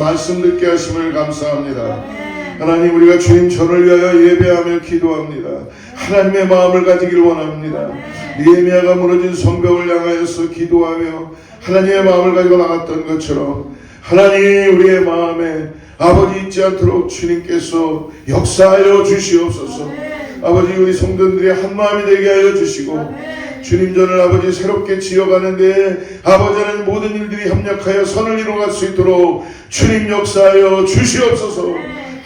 말씀 듣게 하심을 감사합니다. 하나님 우리가 주님 전을 위하여 예배하며 기도합니다. 하나님의 마음을 가지기를 원합니다. 니에미아가 무너진 성벽을 향하여서 기도하며 하나님의 마음을 가지고 나갔던 것처럼 하나님 우리의 마음에 아버지 잊지 않도록 주님께서 역사하여 주시옵소서. 아버지 우리 성도들이 한 마음이 되게 하여 주시고 주님 전을 아버지 새롭게 지어가는데 아버지는 모든 일들이 협력하여 선을 이루어갈 수 있도록 주님 역사하여 주시옵소서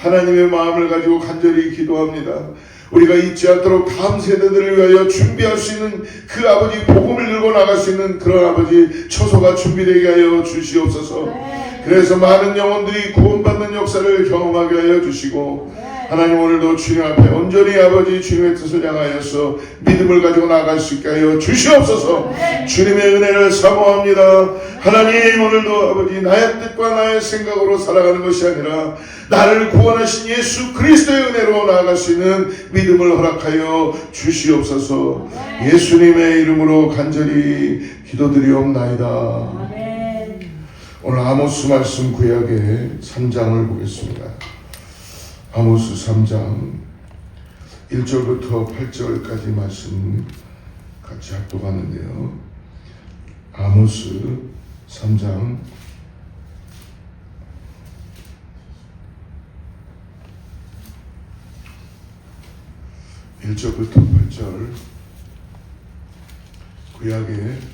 하나님의 마음을 가지고 간절히 기도합니다. 우리가 잊지 않도록 다음 세대들을 위하여 준비할 수 있는 그 아버지 복음을 들고 나갈 수 있는 그런 아버지 처소가 준비되게 하여 주시옵소서. 그래서 많은 영혼들이 구원받는 역사를 경험하게 하여 주시고 하나님 오늘도 주님 앞에 온전히 아버지 주님의 뜻을 향하여서 믿음을 가지고 나아갈 수 있게 하여 주시옵소서. 주님의 은혜를 사모합니다. 하나님 오늘도 아버지 나의 뜻과 나의 생각으로 살아가는 것이 아니라 나를 구원하신 예수 그리스도의 은혜로 나아갈 수 있는 믿음을 허락하여 주시옵소서. 예수님의 이름으로 간절히 기도드리옵나이다 오늘 아모스 말씀 구약의 3장을 보겠습니다. 아모스 3장 1절부터 8절까지 말씀 같이 합독하는데요. 아모스 3장 1절부터 8절 구약의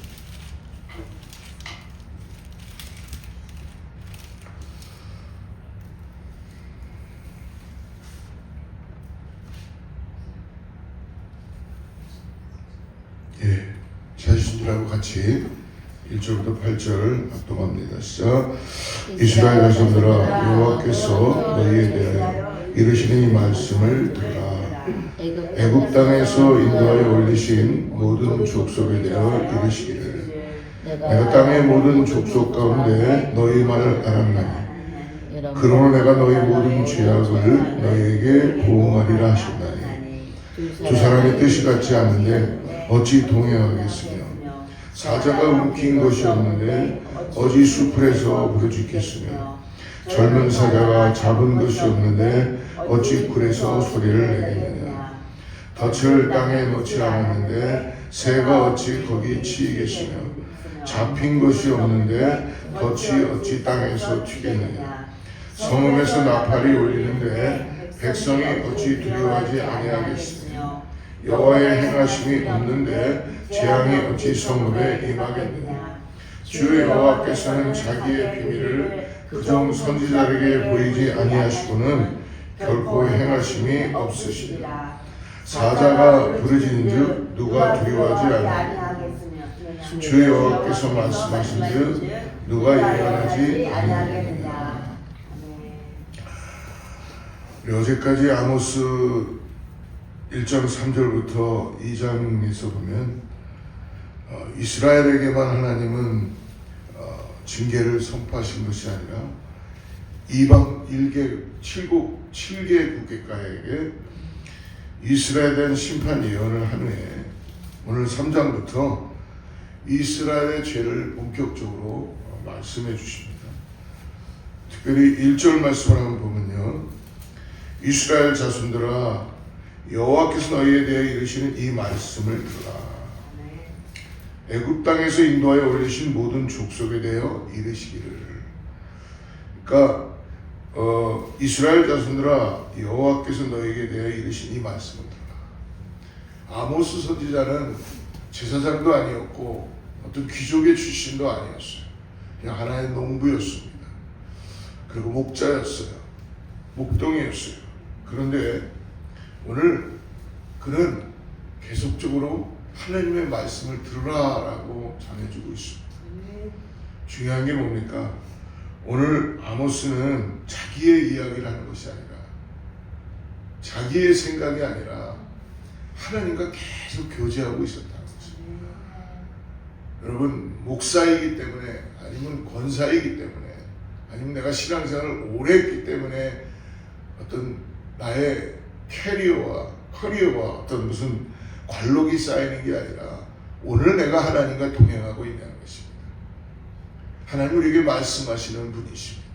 20절하고 같이 1절부터 8절을 합동합니다. 시작. 이스라엘 자손들아 여호와께서 너희에 대하여 이르시는 이 말씀을 들으라. 애굽 땅에서 인도하여 올리신 모든 족속에 대하여 이르시기를 내가 땅의 모든 족속 가운데 너희만을 알았나니 그러므로 내가 너희 모든 죄악을 너희에게 보응하리라 하신다니 두 사람의 뜻이 같지 않은데 어찌 동행하겠습니까? 사자가 움킨 것이 없는데 어찌 수풀에서 부르짖겠으며 젊은 사자가 잡은 것이 없는데 어찌 굴에서 소리를 내겠느냐? 덫을 땅에 놓지 않았는데 새가 어찌 거기 치이겠으며 잡힌 것이 없는데 덫이 어찌 땅에서 튀겠느냐? 성읍에서 나팔이 울리는데 백성이 어찌 두려워하지 아니하겠으며 여호와의 행하심이 없는데 재앙이 어찌 성읍에 임하겠느냐? 주 여호와께서는 자기의 비밀을 그종 선지자에게 보이지 아니하시고는 결코 행하심이 없으시니라. 사자가 부르짖은즉 누가 두려워하지 아니하느냐? 주 여호와께서 말씀하신즉 누가 아니하느냐? 우리 어제까지 아모스 1장 3절부터 2장에서 보면 어, 이스라엘에게만 하나님은 어, 징계를 선포하신 것이 아니라 이방 1개 7국 7개 국가에게 이스라엘에 대한 심판 예언을 한 후에 오늘 3장부터 이스라엘의 죄를 본격적으로 어, 말씀해 주십니다. 특별히 1절 말씀을 한번 보면요. 이스라엘 자손들아 여호와께서 너희에 대해 이르시는 이 말씀을 들으라. 애굽 땅에서 인도하여 올리신 모든 족속에 대하여 이르시기를. 그러니까 어, 이스라엘 자손들아 여호와께서 너희에게 대하여 이르신 이 말씀을 들으라. 아모스 선지자는 제사장도 아니었고 어떤 귀족의 출신도 아니었어요. 그냥 하나의 농부였습니다. 그리고 목자였어요. 목동이었어요. 그런데 오늘 그는 계속적으로 하나님의 말씀을 들으라라고 전해주고 있습니다. 중요한 게 뭡니까? 오늘 아모스는 자기의 이야기를 하는 것이 아니라 자기의 생각이 아니라 하나님과 계속 교제하고 있었다는 것입니다. 여러분 목사이기 때문에 아니면 권사이기 때문에 아니면 내가 신앙생활을 오래 했기 때문에 어떤 나의 캐리어와 커리어와 어떤 무슨 관록이 쌓이는 게 아니라 오늘 내가 하나님과 동행하고 있다는 것입니다. 하나님 우리에게 말씀하시는 분이십니다.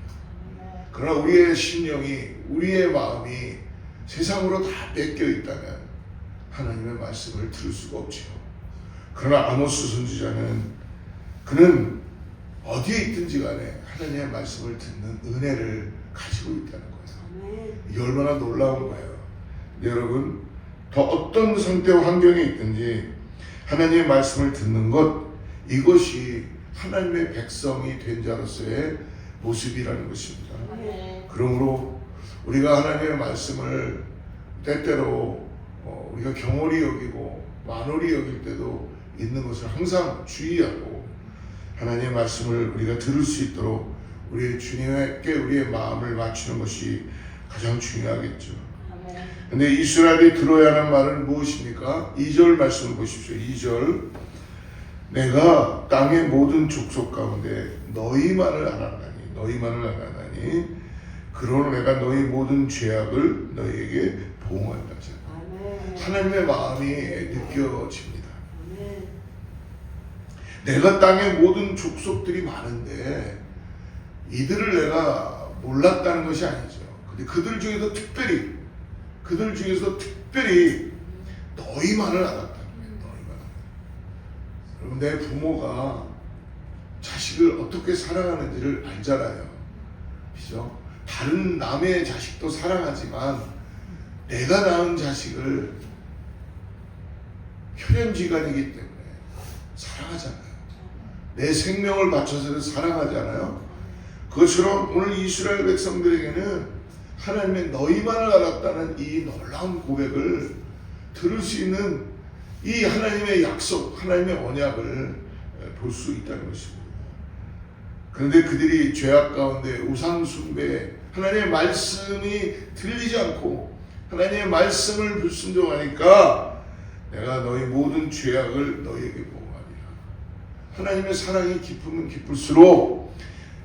그러나 우리의 심령이, 우리의 마음이 세상으로 다 뺏겨 있다면 하나님의 말씀을 들을 수가 없지요. 그러나 아모스 선지자는 그는 어디에 있든지 간에 하나님의 말씀을 듣는 은혜를 가지고 있다는 거예요. 이게 얼마나 놀라운 거예요. 여러분, 더 어떤 상태와 환경에 있든지 하나님의 말씀을 듣는 것, 이것이 하나님의 백성이 된 자로서의 모습이라는 것입니다. 그러므로 우리가 하나님의 말씀을 때때로 어, 우리가 경홀히 여기고 만홀히 여길 때도 있는 것을 항상 주의하고 하나님의 말씀을 우리가 들을 수 있도록 우리 주님께 우리의 마음을 맞추는 것이 가장 중요하겠죠. 근데 이스라엘이 들어야 하는 말은 무엇입니까? 2절 말씀을 보십시오. 2절 내가 땅의 모든 족속 가운데 너희만을 알았나니 너희만을 알았나니 그러므로 내가 너희 모든 죄악을 너희에게 보응한다. 하나님의 마음이 느껴집니다. 내가 땅의 모든 족속들이 많은데 이들을 내가 몰랐다는 것이 아니죠. 근데 그들 중에서 특별히 그들 중에서 특별히 너희만을 거예요. 너희만. 여러분 내 부모가 자식을 어떻게 사랑하는지를 알잖아요. 그죠? 다른 남의 자식도 사랑하지만 내가 낳은 자식을 혈연지간이기 때문에 사랑하잖아요. 내 생명을 바쳐서 사랑하잖아요. 그것처럼 오늘 이스라엘 백성들에게는 하나님의 너희만을 알았다는 이 놀라운 고백을 들을 수 있는 이 하나님의 약속, 하나님의 언약을 볼 수 있다는 것입니다. 그런데 그들이 죄악 가운데 우상숭배, 하나님의 말씀이 들리지 않고 하나님의 말씀을 불순종하니까 내가 너희 모든 죄악을 너희에게 보호하리라. 하나님의 사랑이 깊으면 깊을수록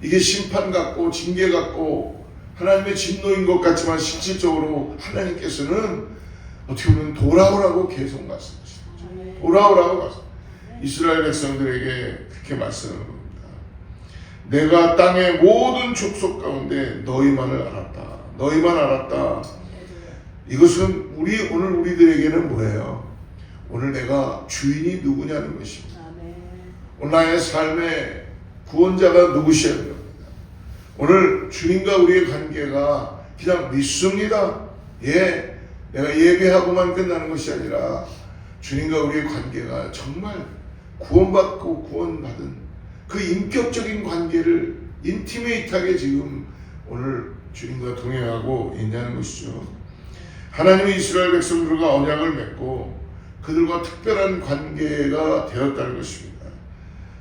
이게 심판 같고 징계 같고 하나님의 진노인 것 같지만 실질적으로 하나님께서는 어떻게 보면 돌아오라고 계속 말씀하시는 거죠. 돌아오라고 말씀. 이스라엘 백성들에게 그렇게 말씀하는 겁니다. 내가 땅의 모든 족속 가운데 너희만을 알았다. 너희만 알았다. 이것은 우리 오늘 우리들에게는 뭐예요? 오늘 내가 주인이 누구냐는 것입니다. 오늘 나의 삶의 구원자가 됩니다. 오늘 주님과 우리의 관계가 그냥 믿습니다. 예, 내가 예배하고만 끝나는 것이 아니라 주님과 우리의 관계가 정말 구원받고 구원받은 그 인격적인 관계를 인티메이트하게 지금 오늘 주님과 동행하고 있냐는 것이죠. 하나님의 이스라엘 백성들과 언약을 맺고 그들과 특별한 관계가 되었다는 것입니다.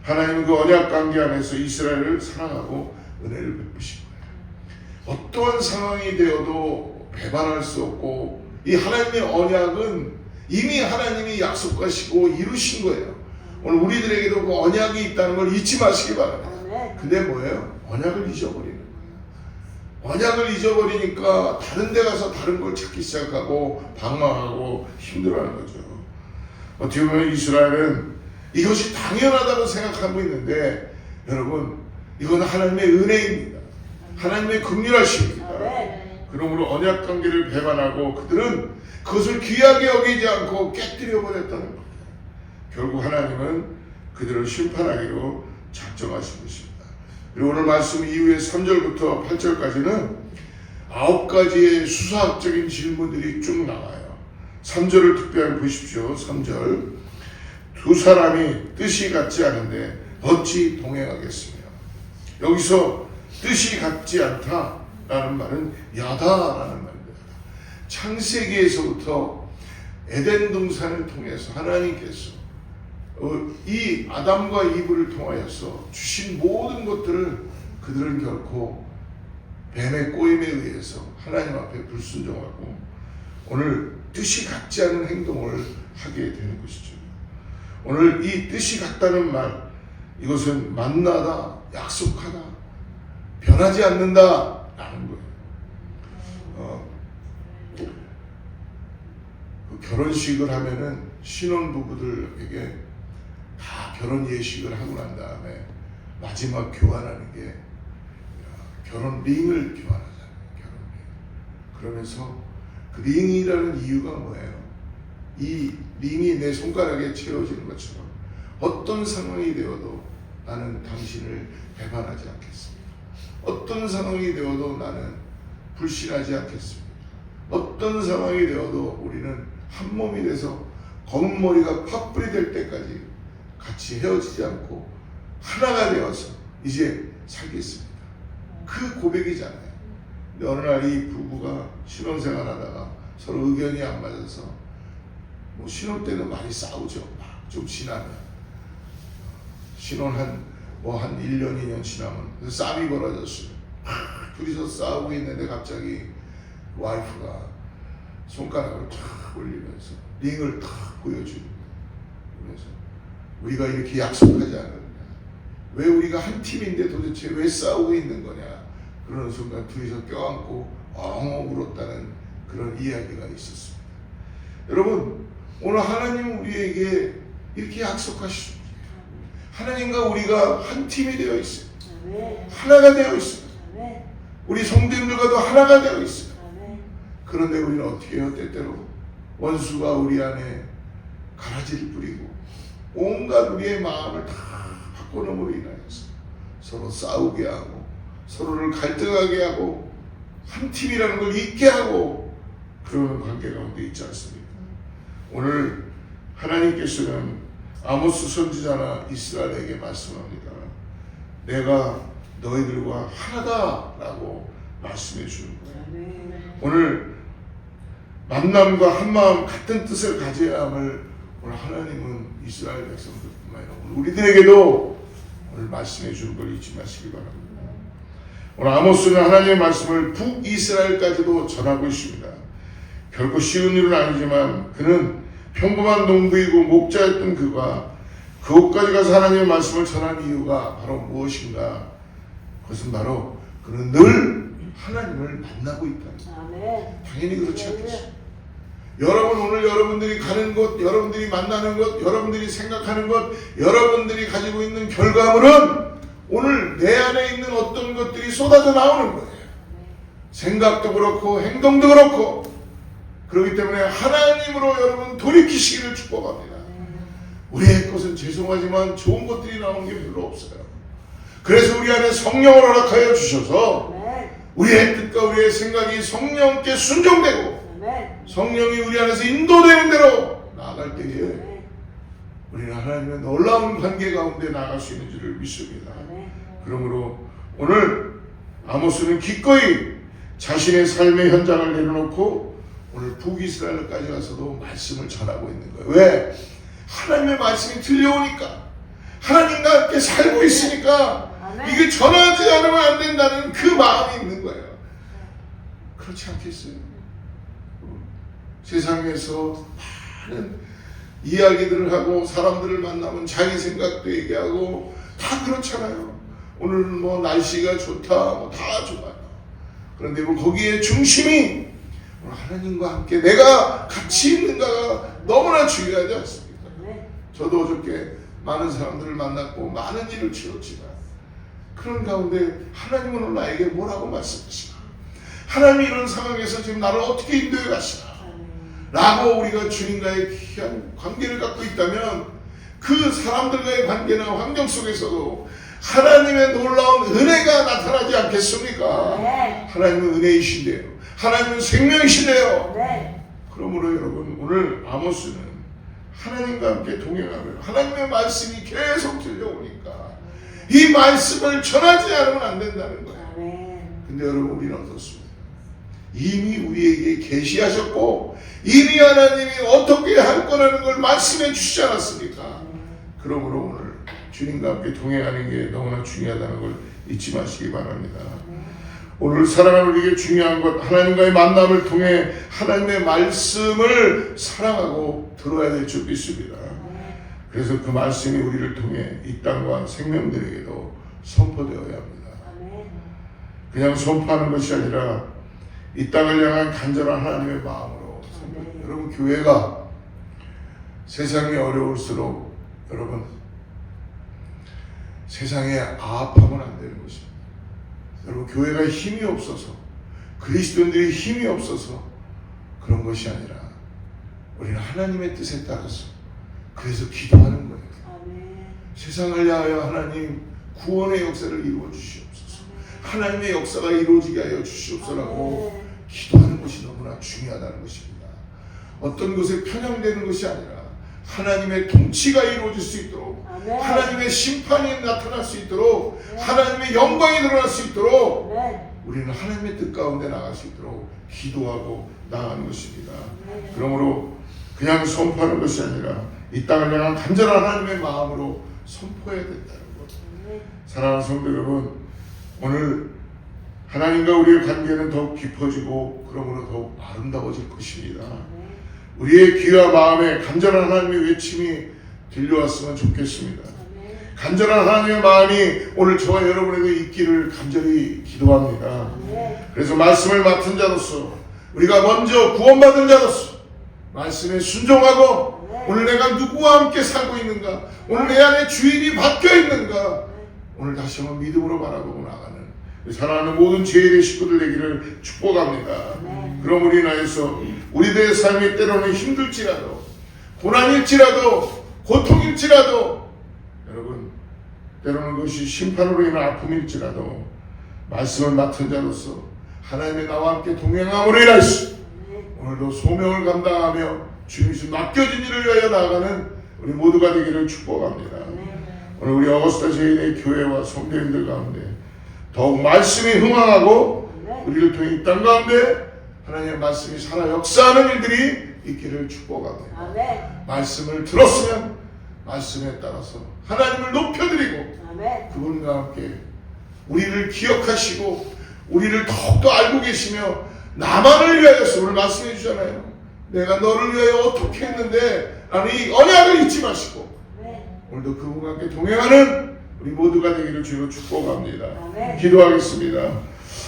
하나님은 그 언약 관계 안에서 이스라엘을 사랑하고 은혜를 베푸신 거예요. 어떠한 상황이 되어도 배반할 수 없고 이 하나님의 언약은 이미 하나님이 약속하시고 이루신 거예요. 오늘 우리들에게도 그 언약이 있다는 걸 잊지 마시기 바랍니다. 근데 뭐예요? 언약을 잊어버리는 거예요. 언약을 잊어버리니까 다른 데 가서 다른 걸 찾기 시작하고 방황하고 힘들어하는 거죠. 어떻게 보면 이스라엘은 이것이 당연하다고 생각하고 있는데 여러분 이건 하나님의 은혜입니다. 하나님의 긍휼하십니다. 그러므로 언약 관계를 배반하고 그들은 그것을 귀하게 여기지 않고 깨뜨려 버렸다는 겁니다. 결국 하나님은 그들을 심판하기로 작정하신 것입니다. 그리고 오늘 말씀 이후에 3절부터 8절까지는 아홉 가지의 수사학적인 질문들이 쭉 나와요. 3절을 특별히 보십시오. 3절. 두 사람이 뜻이 같지 않은데 어찌 동행하겠으며. 여기서 뜻이 같지 않다라는 말은 야다라는 말입니다. 창세기에서부터 에덴 동산을 통해서 하나님께서 어, 이 아담과 이브를 통하여서 주신 모든 것들을 그들은 결코 뱀의 꼬임에 의해서 하나님 앞에 불순종하고 오늘 뜻이 같지 않은 행동을 하게 되는 것이죠. 오늘 이 뜻이 같다는 말 이것은 만나다, 약속하다, 변하지 않는다 라는 거예요. 어, 그 결혼식을 하면은 신혼 부부들에게 결혼 예식을 하고 난 다음에 마지막 교환하는 게 어, 결혼 링을 교환하잖아요. 결혼 링. 그러면서 그 링이라는 이유가 뭐예요? 이 링이 내 손가락에 채워지는 것처럼 어떤 상황이 되어도 나는 당신을 배반하지 않겠습니다. 어떤 상황이 되어도 나는 불신하지 않겠습니다. 어떤 상황이 되어도 우리는 한 몸이 돼서 검은 머리가 팥불이 될 때까지 같이 헤어지지 않고 하나가 되어서 이제 살겠습니다. 그 고백이잖아요. 근데 어느 날 이 부부가 신혼생활 하다가 서로 의견이 안 맞아서 뭐 신혼 때는 많이 싸우죠. 막좀 지나면. 신혼 한, 뭐한 1년, 2년 지나면 싸움이 벌어졌어요. 막 둘이서 싸우고 있는데 갑자기 와이프가 손가락을 탁 올리면서 링을 탁 거예요. 그래서 우리가 이렇게 약속하지 않았냐. 왜 우리가 한 팀인데 도대체 왜 싸우고 있는 거냐. 그러는 순간 둘이서 껴안고 엉엉 울었다는 그런 이야기가 있었습니다. 여러분, 오늘 하나님은 우리에게 이렇게 약속하십니다. 하나님과 우리가 한 팀이 되어 있어요. 하나가 되어 있어요. 우리 성도님들과도 하나가 되어 있어요. 그런데 우리는 어떻게 해요? 때때로 원수가 우리 안에 가라지를 뿌리고 온갖 우리의 마음을 다 바꿔놓음으로 인하여서 서로 싸우게 하고 서로를 갈등하게 하고 한 팀이라는 걸 잊게 하고 그런 관계 가운데 있지 않습니까? 오늘 하나님께서는 아모스 선지자나 이스라엘에게 말씀합니다. 내가 너희들과 하나다라고 말씀해 주는 거예요. 오늘 만남과 한마음 같은 뜻을 가져야 함을 오늘 하나님은 이스라엘 백성들뿐만 아니라 우리들에게도 오늘 말씀해 주는 걸 잊지 마시기 바랍니다. 오늘 아모스는 하나님의 말씀을 북이스라엘까지도 전하고 있습니다. 결코 쉬운 일은 아니지만 그는 평범한 농부이고 목자였던 그가 그곳까지 가서 하나님의 말씀을 전한 이유가 바로 무엇인가? 그것은 바로 그는 늘 하나님을 만나고 있다는 거예요. 당연히 그렇지 않겠어요. 여러분 오늘 여러분들이 가는 곳, 여러분들이 만나는 곳, 여러분들이 생각하는 것, 여러분들이 가지고 있는 결과물은 오늘 내 안에 있는 어떤 것들이 쏟아져 나오는 거예요. 생각도 그렇고 행동도 그렇고 그렇기 때문에 하나님으로 여러분 돌이키시기를 축복합니다. 우리의 것은 죄송하지만 좋은 것들이 나오는 게 별로 없어요. 그래서 우리 안에 성령을 허락하여 주셔서. 우리의 뜻과 우리의 생각이 성령께 순종되고. 성령이 우리 안에서 인도되는 대로 나아갈 때에. 우리는 하나님의 놀라운 관계 가운데 나아갈 수 있는 줄을 믿습니다. 그러므로 오늘 아모스는 기꺼이 자신의 삶의 현장을 내려놓고 오늘 북이스라엘까지 가서도 말씀을 전하고 있는 거예요. 왜? 하나님의 말씀이 들려오니까 하나님과 함께 살고 있으니까. 이게 전하지 않으면 안 된다는 그 마음이 있는 거예요. 그렇지 않겠어요? 세상에서 많은 이야기들을 하고 사람들을 만나면 자기 생각도 얘기하고 다 그렇잖아요. 오늘 뭐 날씨가 좋다, 뭐 다 좋아요. 그런데 뭐 거기에 중심이 하나님과 함께 내가 같이 있는가가 너무나 중요하지 않습니까? 아멘. 저도 어저께 많은 사람들을 만났고 많은 일을 치렀지만 그런 가운데 하나님은 오늘 나에게 뭐라고 말씀하시나? 하나님이 이런 상황에서 지금 나를 어떻게 인도해 가시나? 라고 우리가 주님과의 귀한 관계를 갖고 있다면 그 사람들과의 관계나 환경 속에서도 하나님의 놀라운 은혜가 나타나지 않겠습니까? 네. 하나님은 은혜이신데요. 하나님은 생명이신데요. 아멘. 그러므로 여러분 오늘 아모스는 하나님과 함께 동행하며 하나님의 말씀이 계속 들려오니까 이 말씀을 전하지 않으면 안 된다는 거예요. 아멘. 근데 여러분 우리는 어떻습니까? 이미 우리에게 계시하셨고 이미 하나님이 어떻게 할 거라는 걸 말씀해 주시지 않았습니까? 그러므로 오늘 주님과 함께 동행하는 게 너무나 중요하다는 걸 잊지 마시기 바랍니다. 오늘 사랑하는 우리에게 중요한 것 하나님과의 만남을 통해 하나님의 말씀을 사랑하고 들어야 될 줄 믿습니다. 그래서 그 말씀이 우리를 통해 이 땅과 생명들에게도 선포되어야 합니다. 그냥 선포하는 것이 아니라 이 땅을 향한 간절한 하나님의 마음으로 선포. 여러분 교회가 세상이 어려울수록 여러분 세상에 아합하면 안 되는 것입니다. 여러분 교회가 힘이 없어서 그리스도인들이 힘이 없어서 그런 것이 아니라 우리는 하나님의 뜻에 따라서 그래서 기도하는 거예요. 아멘. 세상을 향하여 하나님 구원의 역사를 이루어 주시옵소서. 하나님의 역사가 이루어지게 하여 주시옵소서라고 기도하는 것이 너무나 중요하다는 것입니다. 어떤 것에 편향되는 것이 아니라 하나님의 통치가 이루어질 수 있도록 아멘. 하나님의 심판이 나타날 수 있도록 하나님의 영광이 드러날 수 있도록 아멘. 우리는 하나님의 뜻 가운데 나갈 수 있도록 기도하고 나가는 것입니다. 그러므로 그냥 선포하는 것이 아니라 이 땅을 향한 간절한 하나님의 마음으로 선포해야 된다는 것. 아멘. 사랑하는 성도 여러분, 오늘 하나님과 우리의 관계는 더욱 깊어지고 그러므로 더욱 아름다워질 것입니다. 우리의 귀와 마음에 간절한 하나님의 외침이 들려왔으면 좋겠습니다. 간절한 하나님의 마음이 오늘 저와 여러분에게 있기를 간절히 기도합니다. 그래서 말씀을 맡은 자로서 우리가 먼저 구원받은 자로서 말씀에 순종하고 오늘 내가 누구와 함께 살고 있는가 오늘 내 안에 주인이 바뀌어 있는가 오늘 다시 한번 믿음으로 바라보고 나가는 우리 사랑하는 모든 제1의 식구들 되기를 축복합니다. 그러므로 인하여서 우리들의 삶이 때로는 힘들지라도 고난일지라도 고통일지라도 여러분 때로는 그것이 심판으로 인한 아픔일지라도 말씀을 맡은 자로서 하나님의 나와 함께 동행함으로 인하여서 오늘도 소명을 감당하며 주님이 맡겨진 일을 위하여 나아가는 우리 모두가 되기를 축복합니다. 오늘 우리 어거스타 제인의 교회와 성도님들 가운데 더욱 말씀이 흥황하고 우리를 통해 이 땅 가운데 하나님의 말씀이 살아 역사하는 일들이 있기를 축복합니다. 아멘. 말씀을 들었으면 말씀에 따라서 하나님을 높여드리고 아멘. 그분과 함께 우리를 기억하시고 우리를 더욱더 알고 계시며 나만을 위하여서 오늘 말씀해 주잖아요. 내가 너를 위하여 어떻게 했는데 라는 이 언약을 잊지 마시고 아멘. 오늘도 그분과 함께 동행하는 우리 모두가 되기를 주로 축복합니다. 아멘. 기도하겠습니다.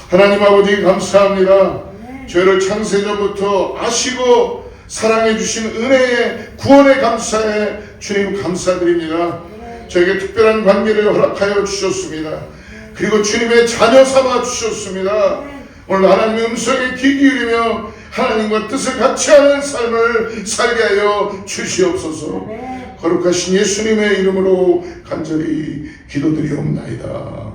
하나님 아버지 감사합니다. 죄를 창세전부터 아시고 사랑해 주신 은혜에 구원에 감사해 주님 감사드립니다. 저에게 특별한 관계를 허락하여 주셨습니다. 그리고 주님의 자녀 삼아 주셨습니다. 오늘 하나님의 음성에 귀 기울이며 하나님과 뜻을 같이 하는 삶을 살게 하여 주시옵소서. 거룩하신 예수님의 이름으로 간절히 기도드리옵나이다.